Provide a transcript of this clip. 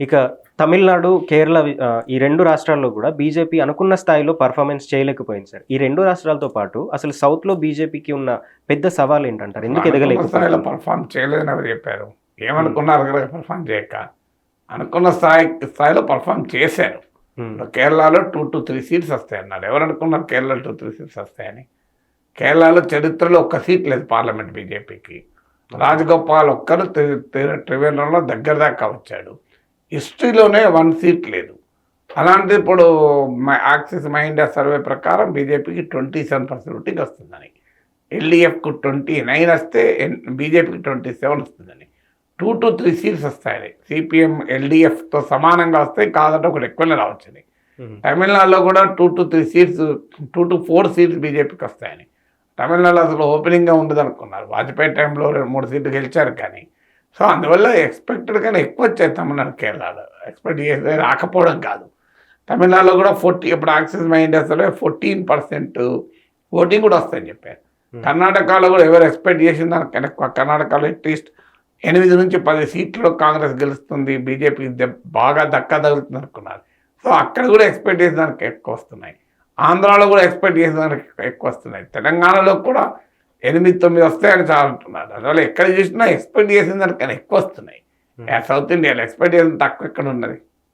ఇక తమిళనాడు కేరళ ఈ రెండు రాష్ట్రాల్లో కూడా బీజేపీ అనుకున్న స్థాయిలో పర్ఫార్మెన్స్ చేయలేకపోయింది సార్. ఈ రెండు రాష్ట్రాలతో పాటు అసలు సౌత్లో బీజేపీకి ఉన్న పెద్ద సవాల్ ఏంటంటారు? ఎందుకు పర్ఫామ్ చేయలేదని ఎవరు చెప్పారు? ఏమనుకున్నారు కదా పర్ఫామ్ చేయక. అనుకున్న స్థాయి స్థాయిలో పర్ఫామ్ చేశారు. ఇప్పుడు కేరళలో టూ టు త్రీ సీట్స్ వస్తాయన్నారు ఎవరు అనుకున్నారు కేరళలో టూ త్రీ సీట్స్ వస్తాయని కేరళలో చరిత్రలో ఒక్క సీట్ లేదు పార్లమెంట్ బీజేపీకి. రాజగోపాల్ ఒక్కరు త్రివేంద్రంలో దగ్గర దాకా వచ్చాడు. హిస్టరీలోనే వన్ సీట్ లేదు. అలాంటి ఇప్పుడు my Axis My India survey ప్రకారం బీజేపీకి ట్వంటీ సెవెన్ పర్సెంట్ ఓటింగ్ వస్తుందని. ఎల్డీఎఫ్కు ట్వంటీ నైన్ వస్తే బీజేపీకి ట్వంటీ సెవెన్ వస్తుందని. టూ టు త్రీ సీట్స్ వస్తాయి సిపిఎం ఎల్డీఎఫ్తో సమానంగా వస్తాయి కాదంటే ఒకటి ఎక్కువనే రావచ్చని. తమిళనాడులో కూడా two to three seats two to four seats బీజేపీకి వస్తాయని. తమిళనాడులో అసలు ఓపెనింగ్గా ఉండదు అనుకున్నారు వాజ్పేయి టైంలో రెండు మూడు సీట్లు గెలిచారు కానీ. సో అందువల్ల ఎక్స్పెక్టెడ్ కానీ ఎక్కువ వచ్చాయి తమిళనాడు కేరళలో. ఎక్స్పెక్ట్ చేస్తే రాకపోవడం కాదు. తమిళనాడులో కూడా ఫోర్టీ ఇప్పుడు యాక్సిస్ మై ఇండియాస్లో ఫోర్టీన్ పర్సెంట్ ఓటింగ్ కూడా వస్తాయని చెప్పారు. కర్ణాటకలో కూడా ఎవరు ఎక్స్పెక్ట్ చేసిన దానికన్నా కర్ణాటకలో అట్లీస్ట్ ఎనిమిది నుంచి పది సీట్లు కాంగ్రెస్ గెలుస్తుంది బీజేపీ బాగా దక్క తగులుతుంది అనుకున్నారు. సో అక్కడ కూడా ఎక్స్పెక్ట్ చేసిన దానికి ఎక్కువ వస్తున్నాయి. ఆంధ్రాలో కూడా ఎక్స్పెక్ట్ చేసిన దానికి ఎక్కువ వస్తున్నాయి. తెలంగాణలో కూడా ఎనిమిది తొమ్మిది వస్తాయని చాలా అంటున్నారు అందువల్ల ఎక్కడ చూసినా ఎక్స్పెక్ట్ చేసిన దానికన్నా ఎక్కువ వస్తున్నాయి. సౌత్ ఇండియాలో ఎక్స్పెక్ట్ చేసిన తక్కువ ఎక్కడ ఉన్నది?